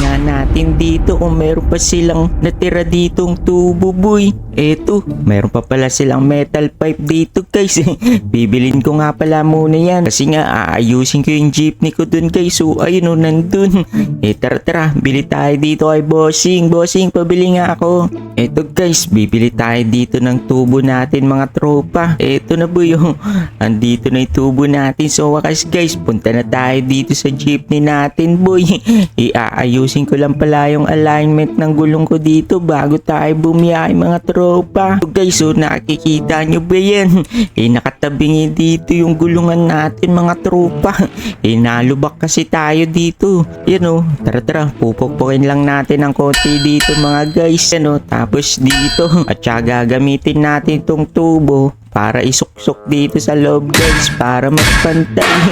nga natin dito kung meron pa silang natira ditong tubo boy. Eto, meron pa pala silang metal pipe dito guys. Bibilin ko nga pala muna yan. Kasi nga aayusin ko yung jeepney ko dun guys. So ayun o, nandun. Eh tara tara, bili tayo dito kay bossing. Bossing, pabili nga ako. Eto guys, bibili tayo dito ng tubo natin mga tropa. Eto na boy oh. Andito na yung tubo natin. So wakas guys, punta na tayo dito sa jeepney natin boy. Iaayusin ko lang pala yung alignment ng gulong ko dito bago tayo bumiyay mga tropa. So guys, so nakikita nyo ba yan? Eh nakatabingi dito yung gulungan natin mga tropa. Eh nalubak kasi tayo dito. Yan o, tara tara, pupukpukin lang natin ng konti dito mga guys. Yan o, tapos dito. At saka gagamitin natin tong tubo para isuksok dito sa loob guys para magpantay.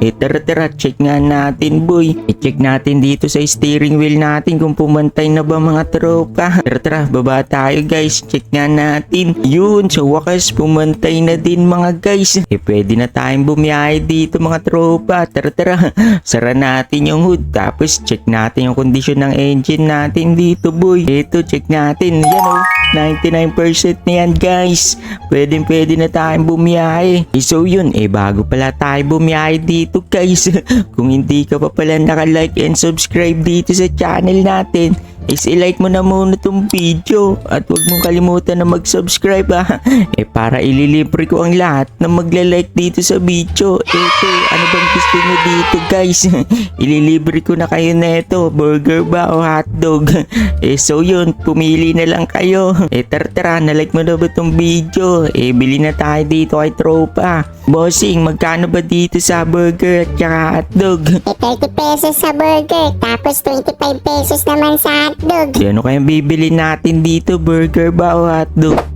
eh tara check nga natin boy. I-check natin dito sa steering wheel natin kung pumantay na ba mga tropa. Tara tara, baba tayo guys. Check nga natin. Yun, sa wakas pumantay na din mga guys. Eh pwede na tayong bumiyahe dito mga tropa. Tara tara, sara natin yung hood. Tapos check natin yung kondisyon ng engine natin dito boy. Ito, check natin. Yan o. 99% na yan guys. Pwede pwede na tayong bumiyahe. Eh, so yun, eh bago pala tayo bumiyahe dito guys. Kung hindi ka pa pala naka-like and subscribe dito sa channel natin, is i-like mo na muna tong video at huwag mong kalimutan na mag-subscribe ha. Eh para ililibre ko ang lahat na magla-like dito sa video. Eto, ano bang gusto nyo dito guys? ililibre ko na kayo neto, burger ba o hotdog? eh so yun, pumili na lang kayo. Eh tara tara, na-like mo na ba tong video? Eh bili na tayo dito kay tropa. Bossing, magkano ba dito sa burger at saka hotdog? Eh, 30 pesos sa burger, tapos 25 pesos naman sa hotdog. Ano kayang bibili natin dito, burger ba o hotdog?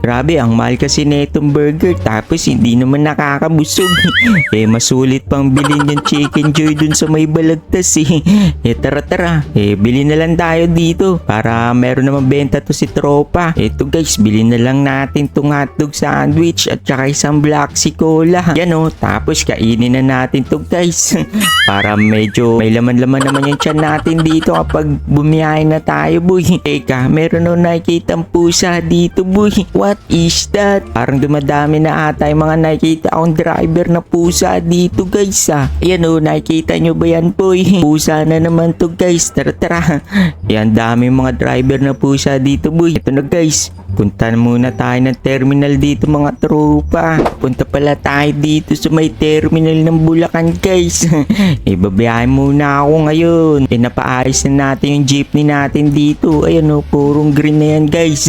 Grabe, ang mahal kasi netong burger tapos hindi naman nakakabusog. eh, masulit pang bilhin yung chicken joy dun sa may balagtas eh. Eh, tara tara. Eh, bili na lang tayo dito para meron naman benta to si tropa. Eto guys, bili na lang natin tong hotdog sandwich at saka isang black si cola. Yan oh, tapos kainin na natin to guys. para medyo may laman-laman naman yung tiyan natin dito kapag bumiyahe na tayo boy. Teka, meron oh nakikita pusa dito boy. What is that? Parang dumadami na ata yung mga nakikita akong driver na pusa dito guys ah. Ayan oh, nakikita nyo ba yan boy? Pusa na naman to guys. Tara tara. Yan dami mga driver na pusa dito boy. Ito na guys. Punta na muna tayo ng terminal dito mga tropa. Punta pala tayo dito sa may terminal ng Bulacan guys. Ibabiyahin muna ako ngayon. E napaayos na natin yung jeepney natin dito. Ayan o, purong green na yan guys.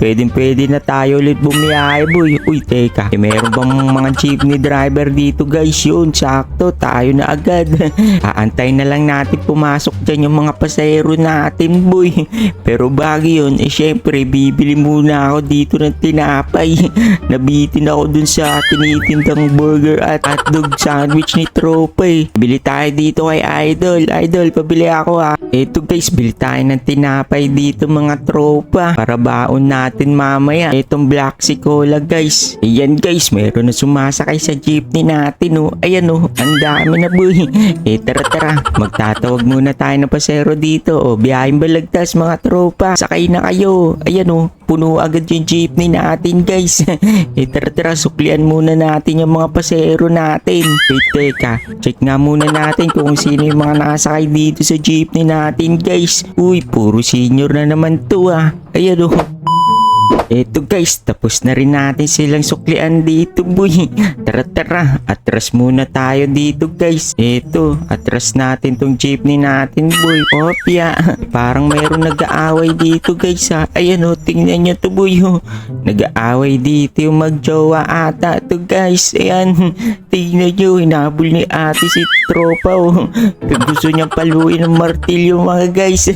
pwede pwede na tayo ulit bumiyahe boy. Uy teka, e meron bang mga jeepney driver dito guys? Yun, sakto. Tayo na agad. Aantay na lang natin pumasok dyan yung mga pasahero natin boy. Pero bago yun, eh syempre bibili muna ako dito ng tinapay. Nabitin ako dun sa tinitindang burger at hotdog sandwich ni Tropa eh. Bili tayo dito kay Idol. Idol, pabili ako ha. Eto guys, bili tayo ng tinapay dito mga tropa. Para baon natin mamaya. Etong black si cola guys. Ayan guys, meron na sumasakay sa jeepney natin oh. Ayan oh, ang dami na boy. Eh tara tara, magtatawag muna tayo ng pasero dito. O, biyahing balagtas mga tropa. Sakay na kayo. Ayan oh, puno agad yung jeepney natin guys. eh tara tara, suklian muna natin yung mga pasero natin. Wait teka, check nga muna natin kung sino yung mga nakasakay dito sa jeepney natin guys. Uy, puro senior na naman to ah. Ayan oh. Eto guys, tapos na rin natin silang suklian dito boy. Tara tara, atras muna tayo dito guys. Eto, atras natin tong jeepney natin boy. Opya, parang mayroong nag-aaway dito guys ha. Ayan o, tingnan nyo to boy oh. Nag-aaway dito yung magjowa ata to guys. Ayan, tingnan nyo, hinabol ni ate si tropa oh. Gusto niyang paluin ng martilyo mga guys.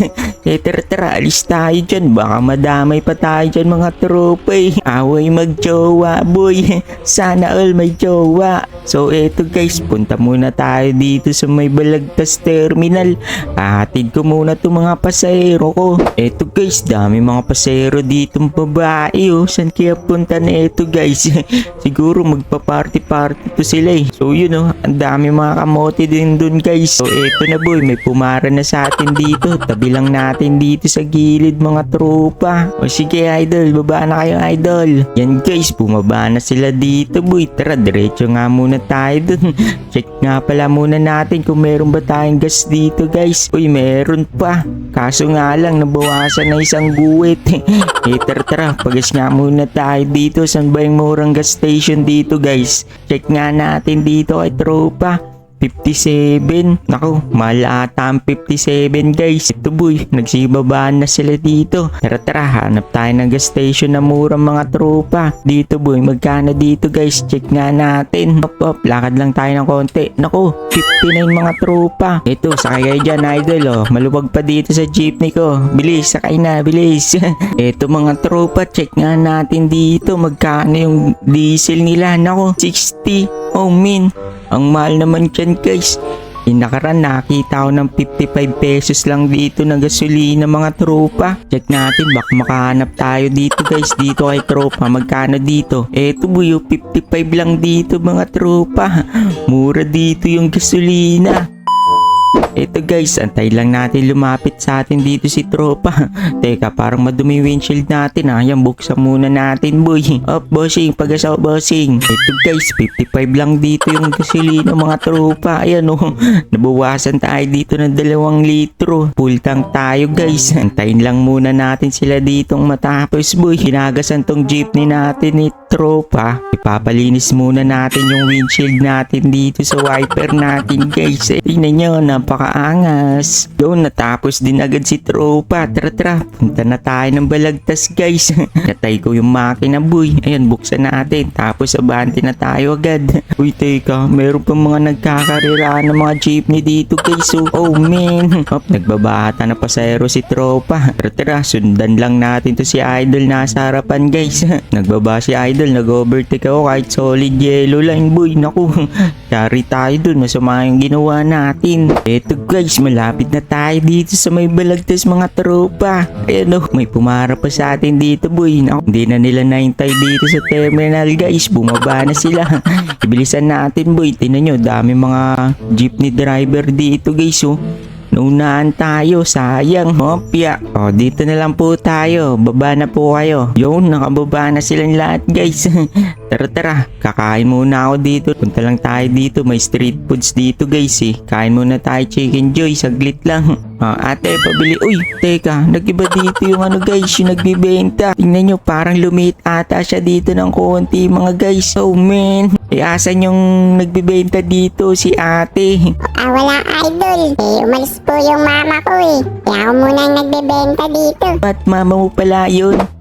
Eh tara tara, alis tayo dyan. Baka madamay pa tayo dyan mga mga tropa eh. Away magjowa boy. Sana all may jowa. So eto guys, punta muna tayo dito sa may Balagtas Terminal. Ahatid ko muna itong mga pasahero ko. Eto guys, dami mga pasahero dito babae oh. Saan kaya punta na eto guys? Siguro magpa-party-party to sila eh. So yun oh, ang dami mga kamote din dun guys. So eto na boy, may pumara na sa atin dito. Tabi lang natin dito sa gilid mga tropa. O sige idol, baba na kayo idol. Yan guys, bumaba na sila dito boy. Tara, diretso nga muna tayo dun. Check nga pala muna natin kung meron ba tayong gas dito guys. Uy, meron pa. Kaso nga lang, nabawasan na isang guwit. eh, tara tara, pagas nga muna tayo dito. Saan ba yung murang gas station dito guys? Check nga natin dito kay tropa. 57. Nako, mahal ata ang 57 guys. Ito boy, nagsibabaan na sila dito. Tara tara, hanap tayo ng gas station na murang mga tropa. Dito boy, magkano dito guys? Check nga natin. Hop hop, lakad lang tayo ng konti. Nako, 59 mga tropa. Ito, sakay kayo dyan idol oh. Maluwag pa dito sa jeepney ko. Bilis, sakay na, bilis. Ito mga tropa, check nga natin dito. Magkano yung diesel nila? Nako, 60. Oh min, ang mahal naman dyan guys. Yung nakaraan nakita ko ng 55 pesos lang dito ng gasolina mga tropa. Check natin baka makahanap tayo dito guys. Dito kay tropa. Magkano dito? Eto buyo 55 lang dito mga tropa. Mura dito yung gasolina. Ito guys, antay lang natin lumapit sa atin dito si tropa. Teka, parang madumi windshield natin ha. Yan, buksan muna natin boy. Up, bossing, pag-asaw, bossing. Ito guys, 55 lang dito yung gasolina mga tropa. Ayan oh, nabawasan tayo dito ng dalawang litro. Full tank tayo guys. Antayin lang muna natin sila ditong matapos boy. Hinagasan tong jeepney natin ni tropa. Ipapalinis muna natin yung windshield natin dito sa wiper natin guys. Eh, tingnan nyo, napakaangas. Yun, natapos din agad si tropa. Tara tara, punta na tayo ng balagtas guys. Katay ko yung makina boy. Ayan, buksan natin. Tapos abante na tayo agad. Uy, teka, meron pa mga nagkakarira ng mga jeepney dito guys. Oh, oh man. Hop, nagbabata na pasayro si tropa. Tara tara, sundan lang natin to si Idol nasa harapan guys. Nagbaba si Idol, nag-overtake ako kahit solid yellow line boy. Naku, Yari tayo dun, masama yung ginawa natin. Eto guys, malapit na tayo dito sa may balagtas mga tropa. Ayan oh, may pumara pa sa atin dito boy. Naku, hindi na nila naintay dito sa terminal guys. Bumaba na sila. Ibilisan natin boy. Tinan nyo, dami mga jeepney driver dito guys oh. Naunaan tayo, sayang. Hopya. O, dito na lang po tayo. Baba na po kayo. Yun, nakababa na silang lahat guys. tara tara, kakain muna ako dito. Punta lang tayo dito. May street foods dito guys eh. Kain muna tayo chicken joy. Saglit lang. Ah, ate, pabili. Uy, teka, nag-iba dito yung ano guys, yung nagbibenta. Tingnan nyo, parang lumit ata siya dito ng konti mga guys. Oh man, e asan yung nagbibenta dito si ate? Ah, wala idol. Eh, umalis po yung mama ko eh. Kaya ako muna ang nagbebenta dito. Ba't mama mo pala yun?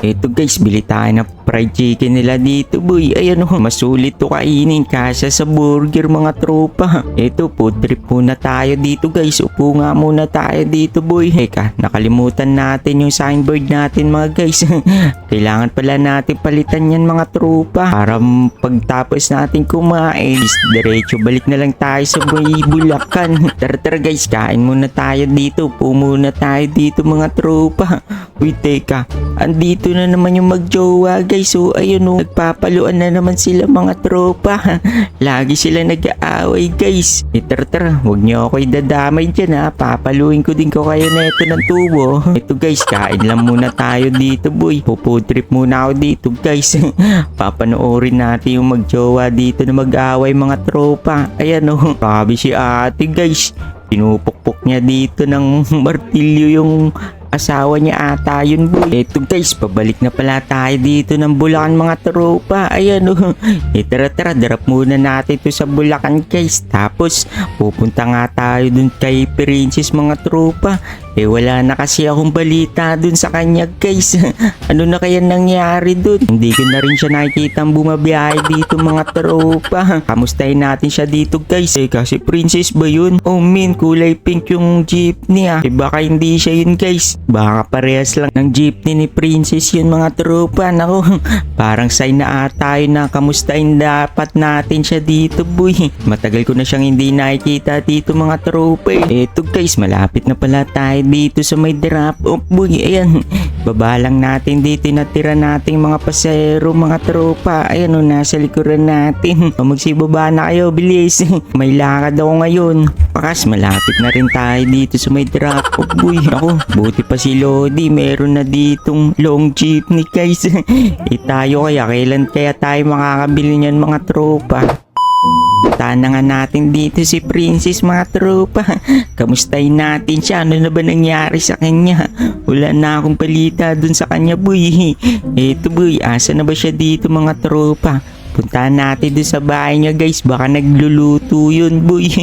Eto guys, bili tayo ng fried chicken nila dito boy. Ayan oh, masulit to kainin kasya sa burger mga tropa. Eto, food trip muna tayo dito guys. Upo nga muna tayo dito boy. Eka, nakalimutan natin yung signboard natin mga guys. Kailangan pala natin palitan yan mga tropa. Para pagtapos natin kumain, diretso balik na lang tayo sa may bulakan. Tara tara guys, kain muna tayo dito. Upo muna tayo dito mga tropa. Uy, teka. Andito na naman yung magjowa guys. So, ayun o. Nagpapaluan na naman sila mga tropa. Lagi sila nag-aaway guys. E tara huwag niyo ako idadamay dyan ha. Papaluin ko din ko kayo na ito ng tubo. Ito guys, kain lang muna tayo dito boy. Pupo trip muna ako dito guys. Papanoorin natin yung magjowa dito na mag-aaway mga tropa. Ayan o. Grabe si ate guys. Pinupukpok niya dito ng martilyo yung asawa niya ata yun boy. Eto guys, pabalik na pala tayo dito ng Bulacan mga tropa. Ayan oh. E tara tara, darap muna natin to sa Bulacan guys. Tapos, pupunta nga tayo dun kay Princess mga tropa. Eh wala na kasi akong balita dun sa kanya guys. ano na kaya nangyari dun? Hindi ko na rin siya nakikita bumabiyahe dito mga tropa. Kamustahin natin siya dito guys. Eh kasi princess ba yun? Oh min, kulay pink yung jeepney ah. Eh baka hindi siya yun guys. Baka parehas lang ng jeepney ni Princess yun mga tropa. Nako, parang sign na ata yun na kamustahin dapat natin siya dito boy. Matagal ko na siyang hindi nakikita dito mga tropa eh. Eto guys, malapit na pala tayo dito sa may drop off boy. Ayan, baba lang natin dito natira nating mga pasahero mga tropa. Ayan o, nasa likuran natin. O magsibaba na kayo, bilis. may lakad ako ngayon. Pakas, malapit na rin tayo dito sa may drop off boy. Ako, buti pa si Lodi, meron na ditong long jeepney guys. e tayo kaya, kailan kaya tayo makakabili niyan mga tropa? Puntahan natin dito si Princess mga tropa. Kamustahin natin siya. Ano na ba nangyari sa kanya? Wala na akong balita dun sa kanya boy. Eto boy, asa na ba siya dito mga tropa? Puntahan natin dun sa bahay niya guys. Baka nagluluto yun boy.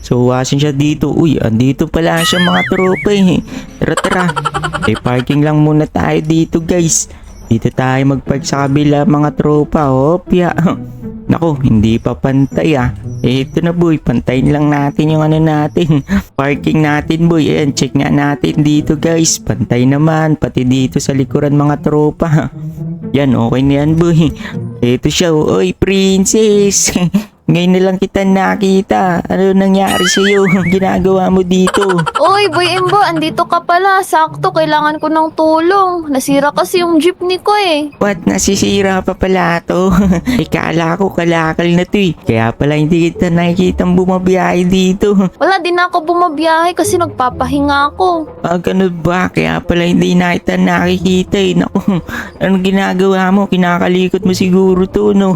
So wasan siya dito. Uy, andito pala siya mga tropa eh. Tara tara. Eh parking lang muna tayo dito guys. Dito tayo magpark sa kabila mga tropa. Hopya. Nako, hindi pa pantay ah. Eh, ito na boy, pantayin lang natin yung ano natin. Parking natin boy. Ayan, check nga natin dito guys. Pantay naman, pati dito sa likuran mga tropa. Yan, okay na yan boy. Ito siya, oh. oy princess. Ngayon na lang kita nakita. Ano nangyari sa'yo? Ginagawa mo dito? Uy, Boy Imbo, andito ka pala. Sakto, kailangan ko ng tulong. Nasira kasi yung jeepney ko eh. What? Nasisira pa pala to? Ikala ko kalakal na to eh. Kaya pala hindi kita nakikitang bumabiyahe dito. Wala din ako bumabiyahe kasi nagpapahinga ako. Ah, ganun ba? Kaya pala hindi na kita nakikita eh. Naku, anong ginagawa mo? Kinakalikot mo siguro to, no?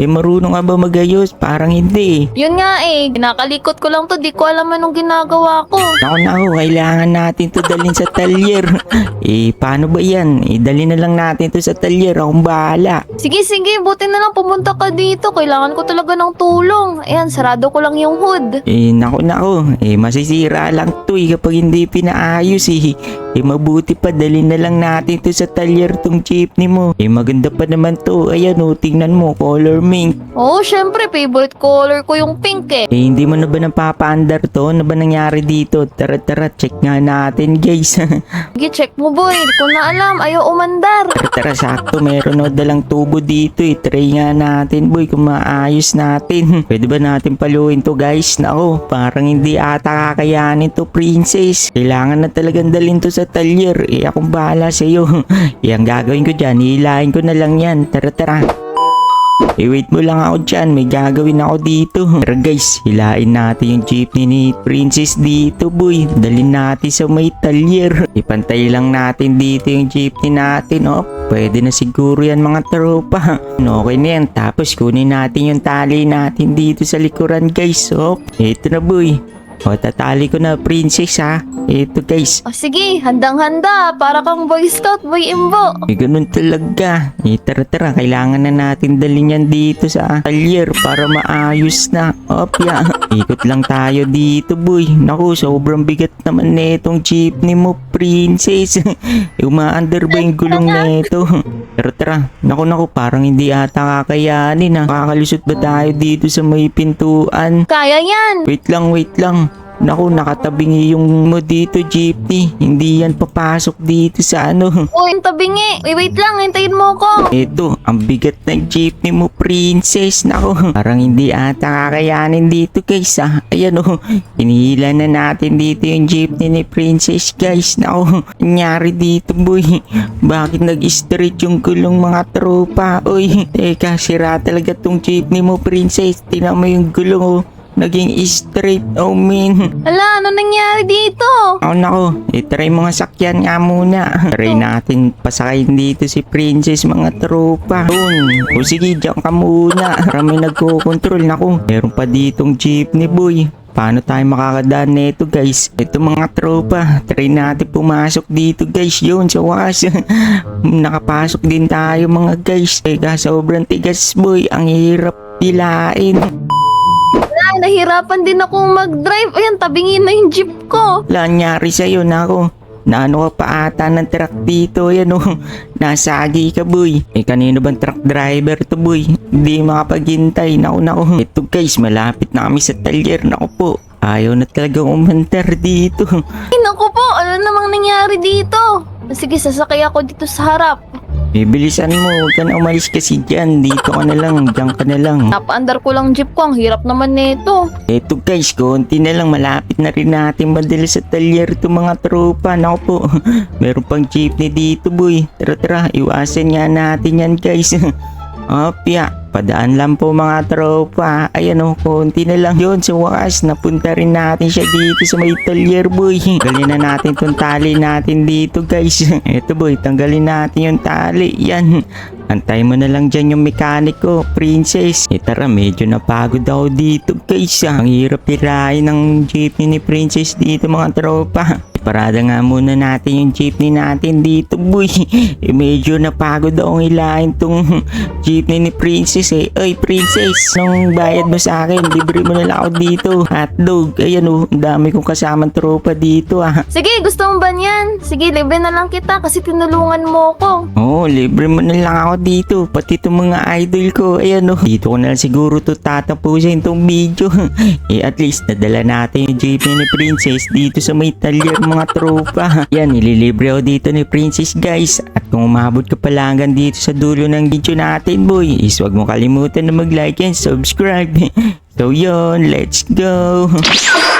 Eh, marunong ka ba magayos? Parang hindi. Yun nga eh, kinakalikot ko lang to, di ko alam anong ginagawa ko. Naku, naku, kailangan natin to dalhin sa talyer. eh, paano ba yan? Eh, dalhin na lang natin to sa talyer. Akong bahala. Sige, sige, buti na lang pumunta ka dito. Kailangan ko talaga ng tulong. Ayan, sarado ko lang yung hood. Eh, naku, naku. Eh, masisira lang to eh kapag hindi pinaayos eh. Eh, mabuti pa, dalhin na lang natin to sa talyer tong jeepney mo. Eh, maganda pa naman to. Ayan oh, tingnan mo, color mink. Oo, syempre, favorite color ko yung pink eh. Eh, hindi mo na ba napapaandar to? Ano ba nangyari dito? Tara, tara, check nga natin, guys. Sige, check mo boy, di ko na alam. Ayaw umandar. tara, tara, sakto. Meron o dalang tubo dito eh. Try nga natin, boy, kung maayos natin. Pwede ba natin paluin to, guys? Nako, parang hindi ata kakayanin to, princess. Kailangan na talagang dalhin to sa talyer. Eh, akong bahala sa iyo. eh, gagawin ko dyan, hihilahin ko na lang yan. Tara, tara. Eh, wait mo lang ako dyan. May gagawin ako dito. Tara guys, hilain natin yung jeepney ni Princess dito, boy. Dalhin natin sa may talyer. Ipantay lang natin dito yung jeepney natin, oh. Pwede na siguro yan mga tropa. Okay na yan. Tapos kunin natin yung tali natin dito sa likuran, guys. Oh, ito na, boy. O, tatali ko na, princess, ha. Ito, guys. O sige, handang-handa. Para kang boy scout, boy imbo. Eh, ganun talaga. Eh, tara tara, kailangan na natin dalhin yan dito sa talyer para maayos na. Opya, ikot lang tayo dito, boy. Naku, sobrang bigat naman netong jeepney mo, princess. eh, umaandar ba yung gulong neto? Tara tara, naku naku, parang hindi ata kakayanin ha. Makakalusot ba tayo dito sa may pintuan? Kaya yan. Wait lang, wait lang. Naku, nakatabingi yung mo dito, jeepney. Hindi yan papasok dito sa ano. Uy, ang tabingi. Uy, wait lang, hintayin mo ako. Ito, ang bigat ng jeepney mo, princess. Nako, parang hindi ata kakayanin dito, guys. Ah. Ayan oh, hinihila na natin dito yung jeepney ni princess, guys. Nako, nangyari dito, boy. Bakit nag-straight yung gulong mga tropa? Uy, teka, sira talaga tong jeepney mo, princess. Tingnan mo yung gulong, oh. Naging straight, oh man. Ala, ano nangyari dito? Oh nako, itry mga sakyan nga muna. Try natin pasakayin dito si Princess mga tropa. Doon. O sige, dyan ka muna. Marami nagko-control. Nako, meron pa ditong jeepney boy. Paano tayo makakadaan nito guys? Ito mga tropa, try natin pumasok dito guys yun sa wakas. Nakapasok din tayo mga guys. Teka, sobrang tigas boy. Ang hirap pilain. Nahirapan din akong mag-drive. Ayan, tabingin na yung jeep ko. Wala nangyari sa'yo na ako. Naano ka pa ata ng truck dito, yan oh. Nasagi ka, boy. Eh, kanino bang truck driver to, boy? Hindi makapaghintay. Naku, naku. Ito guys, malapit na kami sa talyer. Naku po. Ayaw na talagang umandar dito. Ay, naku po, ano namang nangyari dito? Sige, sasakay ako dito sa harap. Bibilisan mo, huwag ka na umalis kasi dyan. Dito ka na lang, dyan ka na lang. Napaandar ko lang jeep ko. Ang hirap naman nito. Eto guys, konti na lang. Malapit na rin natin madala sa talyer itong mga tropa. Naku po, meron pang jeepney dito boy. Tara tara, iwasan nga natin yan guys. Opya, padaan lang po mga tropa. Ayan o, konti na lang yun. Sa wakas, napunta rin natin siya dito sa may talyer boy. Tanggalin na natin tong tali natin dito guys. Eto boy, tanggalin natin yung tali. Yan. Antay mo na lang dyan yung mekaniko, princess. Eh tara, medyo napagod ako dito guys. Ang hirap tirahin ng jeepney ni princess dito mga tropa. Parada nga muna natin yung jeepney natin dito boy. Eh medyo napagod akong hilahin tong jeepney ni princess eh. Oy princess, nung bayad mo sa akin, libre mo na lang ako dito. Hotdog, ayan oh, ang dami kong kasamang tropa dito ah. Sige, gusto mo ba niyan? Sige, libre na lang kita kasi tinulungan mo ko. Oo, oh, libre mo na lang ako dito. Pati itong mga idol ko. Ayan oh. Dito ko na lang siguro to tatapusin itong video. eh at least nadala natin yung jeepney ni Princess dito sa may talyer mga tropa. Yan, nililibre ako dito ni Princess guys. At kung umabot ka pala hanggang dito sa dulo ng video natin boy, is huwag mo kalimutan na mag-like and subscribe. so yun, let's go.